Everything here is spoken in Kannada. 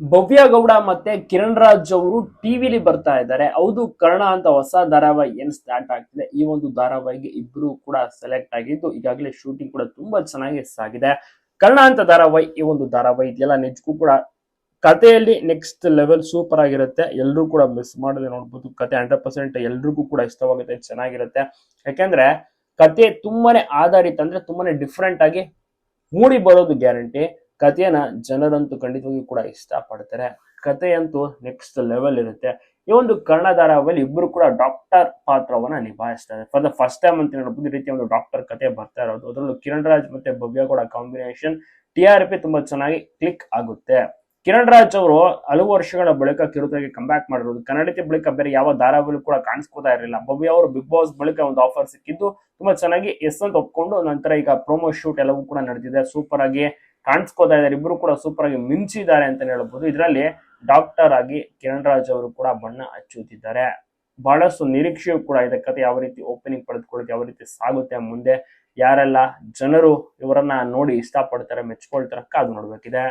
ಭವ್ಯ ಗೌಡ ಮತ್ತೆ ಕಿರಣ್ ರಾಜ್ ಅವರು ಟಿವಿಲಿ ಬರ್ತಾ ಇದ್ದಾರೆ. ಹೌದು, ಕರ್ಣ ಅಂತ ಹೊಸ ಧಾರಾವಾಹಿ ಏನ್ ಸ್ಟಾರ್ಟ್ ಆಗ್ತಿದೆ? ಈ ಒಂದು ಧಾರಾವಾಹಿಗೆ ಇಬ್ರು ಕೂಡ ಸೆಲೆಕ್ಟ್ ಆಗಿದ್ದು, ಈಗಾಗಲೇ ಶೂಟಿಂಗ್ ಕೂಡ ತುಂಬಾ ಚೆನ್ನಾಗಿ ಸಾಗಿದೆ. ಕರ್ಣ ಅಂತ ಧಾರಾವಾಹಿ ಈ ಒಂದು ಧಾರಾವಾಹಿ ಇದೆಯಲ್ಲ ನಿಜಕ್ಕೂ ಕೂಡ ಕಥೆಯಲ್ಲಿ ನೆಕ್ಸ್ಟ್ ಲೆವೆಲ್ ಸೂಪರ್ ಆಗಿರುತ್ತೆ. ಎಲ್ರೂ ಕೂಡ ಮಿಸ್ ಮಾಡದೆ ನೋಡ್ಬೋದು. ಕತೆ ಹಂಡ್ರೆಡ್ ಪರ್ಸೆಂಟ್ ಎಲ್ರಿಗೂ ಕೂಡ ಇಷ್ಟವಾಗುತ್ತೆ, ಚೆನ್ನಾಗಿರುತ್ತೆ. ಯಾಕೆಂದ್ರೆ ಕತೆ ತುಂಬಾನೇ ಆಧಾರಿತ ಅಂದ್ರೆ ತುಂಬಾನೇ ಡಿಫ್ರೆಂಟ್ ಆಗಿ ಮೂಡಿ ಬರೋದು ಗ್ಯಾರಂಟಿ ಕಥೆಯನ್ನ ಜನರಂತೂ ಖಂಡಿತವಾಗಿ ಕೂಡ ಇಷ್ಟಪಡ್ತಾರೆ. ಕಥೆಯಂತೂ ನೆಕ್ಸ್ಟ್ ಲೆವೆಲ್ ಇರುತ್ತೆ. ಈ ಒಂದು ಕನ್ನಡ ಧಾರಾವಾಹಿಯಲ್ಲಿ ಇಬ್ಬರು ಕೂಡ ಡಾಕ್ಟರ್ ಪಾತ್ರವನ್ನ ನಿಭಾಯಿಸ್ತಾರೆ. ಫಾರ್ ದ ಫಸ್ಟ್ ಟೈಮ್ ಅಂತ ಹೇಳ್ಬೋದು, ಈ ರೀತಿಯ ಒಂದು ಡಾಕ್ಟರ್ ಕತೆ ಬರ್ತಾ ಇರೋದು. ಅದರಲ್ಲೂ ಕಿರಣ್ ರಾಜ್ ಮತ್ತೆ ಭವ್ಯ ಕೂಡ ಕಾಂಬಿನೇಷನ್ ಟಿ ಆರ್ ಪಿ ತುಂಬಾ ಚೆನ್ನಾಗಿ ಕ್ಲಿಕ್ ಆಗುತ್ತೆ. ಕಿರಣ್ ರಾಜ್ ಅವರು ಹಲವು ವರ್ಷಗಳ ಬಳಿಕ ಕಿರುತೆಗೆ ಕಂಬ್ಯಾಕ್ ಮಾಡಿರೋದು. ಕನ್ನಡಕ್ಕೆ ಬಳಿಕ ಬೇರೆ ಯಾವ ಧಾರಾವಾಹಿ ಕೂಡ ಕಾಣಿಸ್ಕೋತಾ ಇರಲಿಲ್ಲ. ಭವ್ಯ ಅವರು ಬಿಗ್ ಬಾಸ್ ಬಳಿಕ ಒಂದು ಆಫರ್ ಸಿಕ್ಕಿದ್ದು, ತುಂಬಾ ಚೆನ್ನಾಗಿ ಎಸ್ ಅಂತ ಒಪ್ಕೊಂಡು ನಂತರ ಈಗ ಪ್ರೊಮೋ ಶೂಟ್ ಎಲ್ಲವೂ ಕೂಡ ನಡೆದಿದೆ. ಸೂಪರ್ ಆಗಿ ಕಾಣಿಸ್ಕೋತಾ ಇದ್ದಾರೆ ಇಬ್ರು ಕೂಡ ಸೂಪರ್ ಆಗಿ ಮಿಂಚಿದ್ದಾರೆ ಅಂತ ಹೇಳ್ಬೋದು. ಇದರಲ್ಲಿ ಡಾಕ್ಟರ್ ಆಗಿ ಕಿರಣ್ ರಾಜ್ ಅವರು ಕೂಡ ಬಣ್ಣ ಹಚ್ಚುತ್ತಿದ್ದಾರೆ. ಬಹಳಷ್ಟು ನಿರೀಕ್ಷೆಯೂ ಕೂಡ ಇದೆ. ಕತೆ ಯಾವ ರೀತಿ ಓಪನಿಂಗ್ ಪಡೆದುಕೊಳ್ಳುತ್ತೆ ಯಾವ ರೀತಿ ಸಾಗುತ್ತೆ ಮುಂದೆ. ಯಾರೆಲ್ಲ ಜನರು ಇವರನ್ನ ನೋಡಿ ಇಷ್ಟಪಡ್ತಾರೆ ಮೆಚ್ಕೊಳ್ತಾರೆ ಕಾದು ನೋಡ್ಬೇಕಿದೆ.